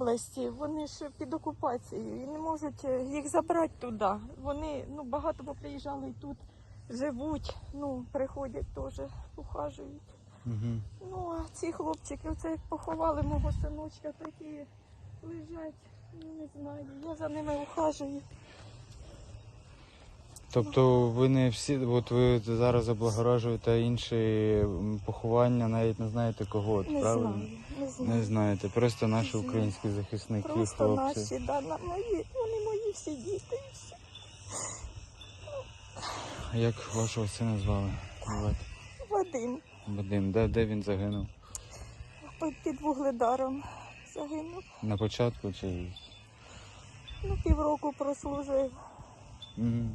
області, вони ж під окупацією і не можуть е, їх забрати туди. Вони ну, багато поприїжджали і тут живуть, ну, приходять теж, ухажують. Угу. Ну, а ці хлопчики, оце як поховали мого синочка, такі лежать, ну не знаю, я за ними ухажую. Тобто ви не всі, от ви зараз облагороджуєте інші поховання, навіть не знаєте кого, Не правильно? знаю, знаю. Не знаєте, просто наші знаю. українські захисники, Просто хлопці. наші, да, на мої, вони мої всі діти і все. А Як вашого сина звали? Звати? Вадим Вадим, де, де він загинув? під- вугледаром загинув. На початку чи. Ну, півроку прослужив. Угу.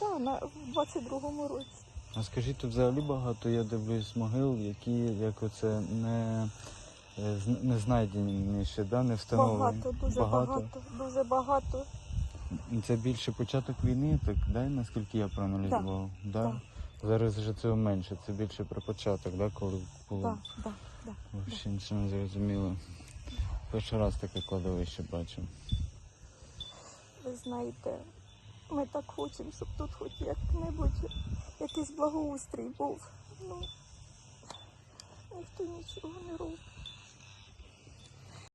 Так, на, в 22-му році. А скажіть, тут взагалі багато, я дивлюсь могил, які як оце не, е, не знайдені ще, да? не встановлені. Багато, дуже багато. дуже багато. Це більше початок війни, так да? наскільки я проаналізував? Да. так. Зараз вже цього менше, це більше про початок, да? коли було Так, так, так. взагалі нічого не зрозуміло. Перший раз таке кладовище бачу. Ви знаєте, ми так хочемо, щоб тут хоч як-небудь якийсь благоустрій був. Ну, ніхто нічого не робить.